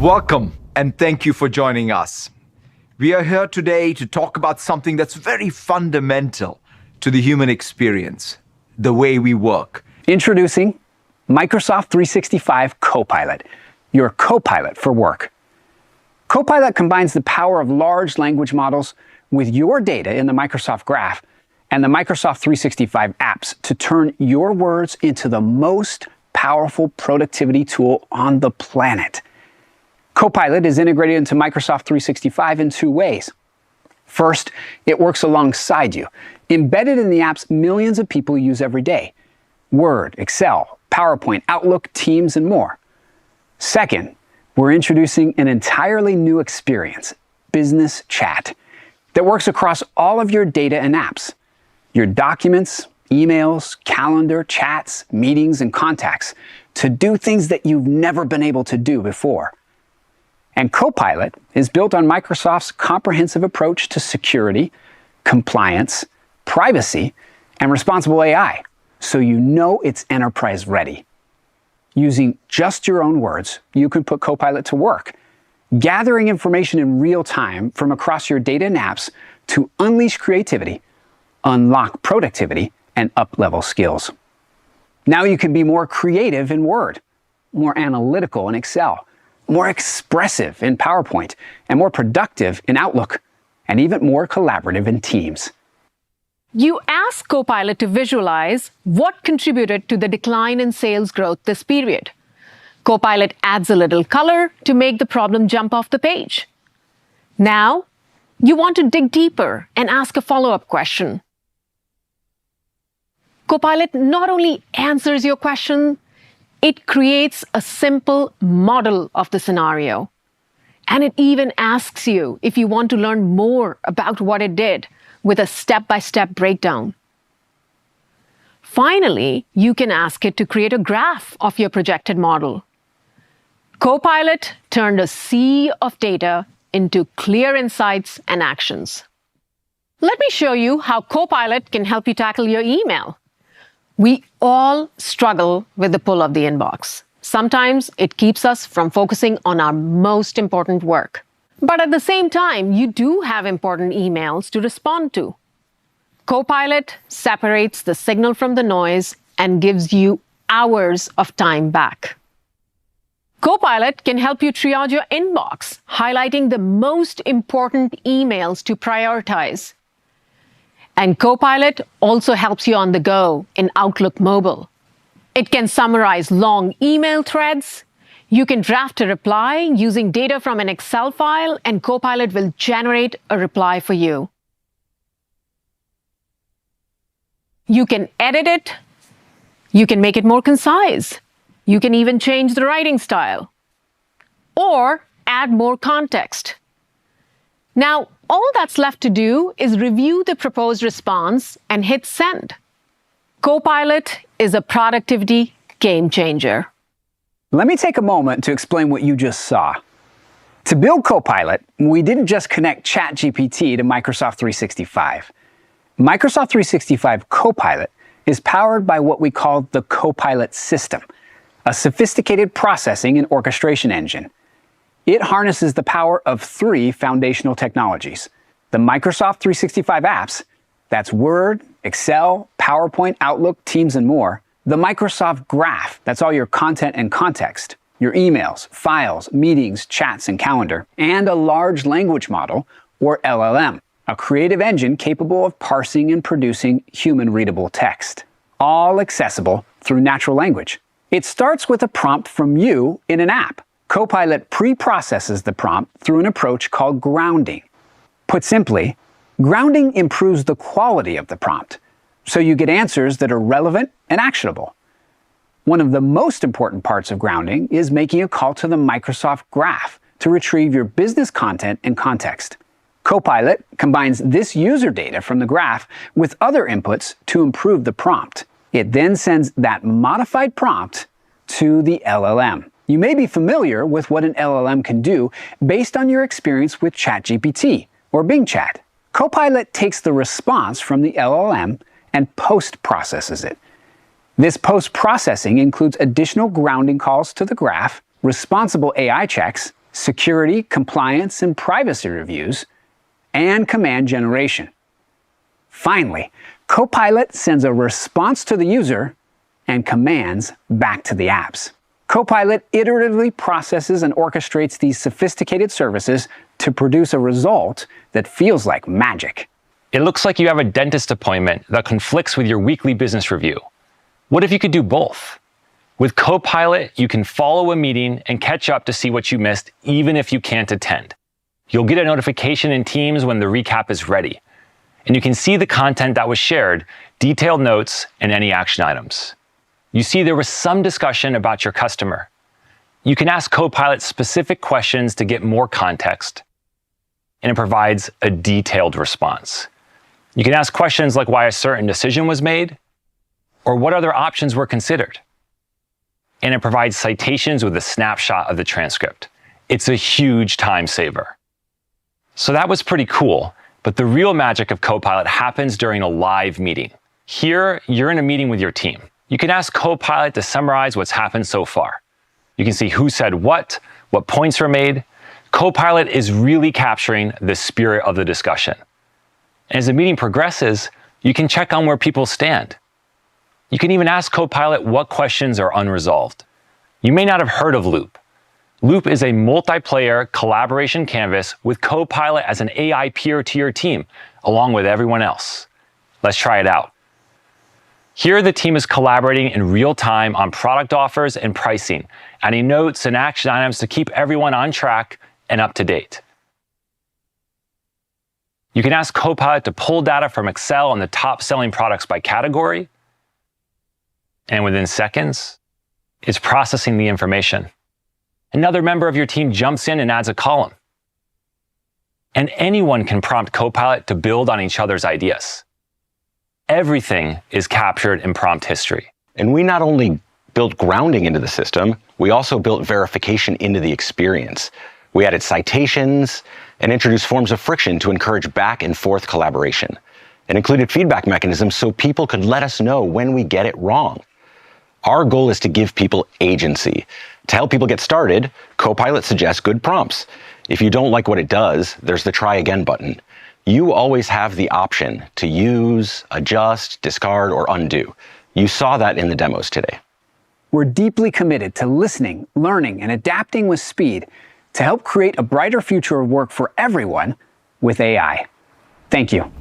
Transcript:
Welcome, and thank you for joining us. We are here today to talk about something that's very fundamental to the human experience the way we work. Introducing Microsoft 365 Copilot, your Copilot for work. Copilot combines the power of large language models with your data in the Microsoft Graph and the Microsoft 365 apps to turn your words into the most powerful productivity tool on the planet. Copilot is integrated into Microsoft 365 in two ways. First, it works alongside you, embedded in the apps millions of people use every day Word, Excel, PowerPoint, Outlook, Teams, and more. Second, we're introducing an entirely new experience, Business Chat, that works across all of your data and apps your documents, emails, calendar, chats, meetings, and contacts to do things that you've never been able to do before. And Copilot is built on Microsoft's comprehensive approach to security, compliance, privacy, and responsible AI, so you know it's enterprise ready. Using just your own words, you can put Copilot to work, gathering information in real time from across your data and apps to unleash creativity, unlock productivity, and uplevel skills. Now you can be more creative in Word, more analytical in Excel, more expressive in PowerPoint, and more productive in Outlook, and even more collaborative in Teams. You ask Copilot to visualize what contributed to the decline in sales growth this period. Copilot adds a little color to make the problem jump off the page. Now, you want to dig deeper and ask a follow up question. Copilot not only answers your question, it creates a simple model of the scenario. And it even asks you if you want to learn more about what it did with a step by step breakdown. Finally, you can ask it to create a graph of your projected model. Copilot turned a sea of data into clear insights and actions. Let me show you how Copilot can help you tackle your email. We all struggle with the pull of the inbox. Sometimes it keeps us from focusing on our most important work. But at the same time, you do have important emails to respond to. Copilot separates the signal from the noise and gives you hours of time back. Copilot can help you triage your inbox, highlighting the most important emails to prioritize and Copilot also helps you on the go in Outlook Mobile. It can summarize long email threads. You can draft a reply using data from an Excel file, and Copilot will generate a reply for you. You can edit it. You can make it more concise. You can even change the writing style or add more context. Now, all that's left to do is review the proposed response and hit send. Copilot is a productivity game changer. Let me take a moment to explain what you just saw. To build Copilot, we didn't just connect ChatGPT to Microsoft 365. Microsoft 365 Copilot is powered by what we call the Copilot system, a sophisticated processing and orchestration engine. It harnesses the power of three foundational technologies the Microsoft 365 apps, that's Word, Excel, PowerPoint, Outlook, Teams, and more, the Microsoft Graph, that's all your content and context, your emails, files, meetings, chats, and calendar, and a large language model, or LLM, a creative engine capable of parsing and producing human readable text, all accessible through natural language. It starts with a prompt from you in an app Copilot pre-processes the prompt through an approach called grounding. Put simply, grounding improves the quality of the prompt, so you get answers that are relevant and actionable. One of the most important parts of grounding is making a call to the Microsoft Graph to retrieve your business content and context. Copilot combines this user data from the graph with other inputs to improve the prompt. It then sends that modified prompt to the LLM. You may be familiar with what an LLM can do based on your experience with ChatGPT or Bing Chat. Copilot takes the response from the LLM and post processes it. This post processing includes additional grounding calls to the graph, responsible AI checks, security, compliance, and privacy reviews, and command generation. Finally, Copilot sends a response to the user and commands back to the apps. Copilot iteratively processes and orchestrates these sophisticated services to produce a result that feels like magic. It looks like you have a dentist appointment that conflicts with your weekly business review. What if you could do both? With Copilot, you can follow a meeting and catch up to see what you missed, even if you can't attend. You'll get a notification in Teams when the recap is ready. And you can see the content that was shared, detailed notes, and any action items. You see there was some discussion about your customer. You can ask Copilot specific questions to get more context, and it provides a detailed response. You can ask questions like why a certain decision was made, or what other options were considered. And it provides citations with a snapshot of the transcript. It's a huge time saver. So that was pretty cool, but the real magic of Copilot happens during a live meeting. Here, you're in a meeting with your team. You can ask Copilot to summarize what's happened so far. You can see who said what, what points were made. Copilot is really capturing the spirit of the discussion. And as the meeting progresses, you can check on where people stand. You can even ask Copilot what questions are unresolved. You may not have heard of Loop. Loop is a multiplayer collaboration canvas with Copilot as an AI peer to your team, along with everyone else. Let's try it out. Here, the team is collaborating in real time on product offers and pricing, adding notes and action items to keep everyone on track and up to date. You can ask Copilot to pull data from Excel on the top selling products by category, and within seconds, it's processing the information. Another member of your team jumps in and adds a column. And anyone can prompt Copilot to build on each other's ideas. Everything is captured in prompt history. And we not only built grounding into the system, we also built verification into the experience. We added citations and introduced forms of friction to encourage back and forth collaboration. It included feedback mechanisms so people could let us know when we get it wrong. Our goal is to give people agency. To help people get started, Copilot suggests good prompts. If you don't like what it does, there's the try again button. You always have the option to use, adjust, discard, or undo. You saw that in the demos today. We're deeply committed to listening, learning, and adapting with speed to help create a brighter future of work for everyone with AI. Thank you.